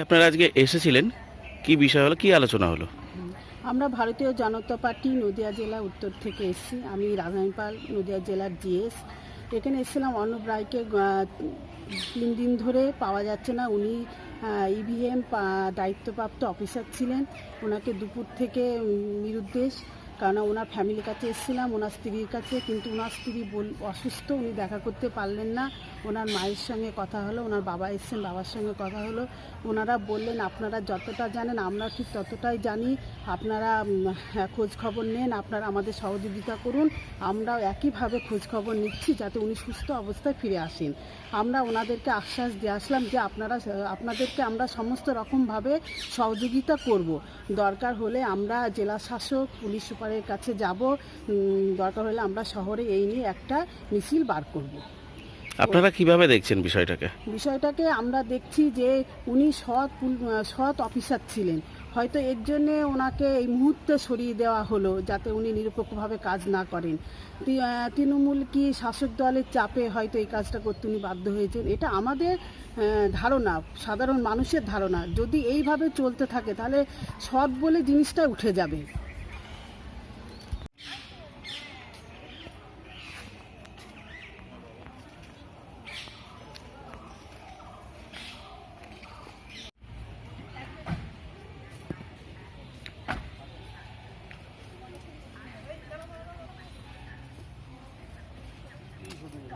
আপনারা আজকে এসেছিলেন, কি বিষয় হলো, কি আলোচনা হলো? আমরা ভারতীয় জনতা পার্টি নদিয়া জেলা উত্তর থেকে এসেছি। আমি রাজধানী পাল নদিয়া জেলার জিএস। এখানে এসেছিলাম অর্ণব রায়কে তিন দিন ধরে পাওয়া যাচ্ছে না। উনি ইভিএম দায়িত্বপ্রাপ্ত অফিসার ছিলেন। ওনাকে দুপুর থেকে নিরুদ্দেশ। কারণ ওনার ফ্যামিলির কাছে এসেছিলাম, ওনার স্ত্রীর কাছে। কিন্তু ওনার স্ত্রী অসুস্থ, উনি দেখা করতে পারলেন না। ওনার মায়ের সঙ্গে কথা হলো, ওনার বাবা এসেছেন, বাবার সঙ্গে কথা হলো। ওনারা বললেন, আপনারা যতটা জানেন, আমরা ঠিক ততটাই জানি। আপনারা খোঁজ খবর নেন, আপনারা আমাদের সহযোগিতা করুন। আমরাও একইভাবে খোঁজ খবর নিচ্ছি যাতে উনি সুস্থ অবস্থায় ফিরে আসেন। আমরা ওনাদেরকে আশ্বাস দিয়ে আসলাম যে, আপনারা, আপনাদেরকে আমরা সমস্ত রকমভাবে সহযোগিতা করব। দরকার হলে আমরা জেলা শাসক, পুলিশ সুপারের কাছে যাব। দরকার হলে আমরা শহরে এই নিয়ে একটা মিছিল বার করব। আপনারা কীভাবে দেখছেন বিষয়টাকে? বিষয়টাকে আমরা দেখছি যে উনি সৎ সৎ অফিসার ছিলেন। হয়তো এর জন্যে ওনাকে এই মুহূর্তে সরিয়ে দেওয়া হলো, যাতে উনি নিরপেক্ষভাবে কাজ না করেন। তৃণমূল কি শাসক দলের চাপে হয়তো এই কাজটা করতে উনি বাধ্য হয়েছেন? এটা আমাদের ধারণা, সাধারণ মানুষের ধারণা। যদি এইভাবে চলতে থাকে, তাহলে সৎ বলে জিনিসটা উঠে যাবে।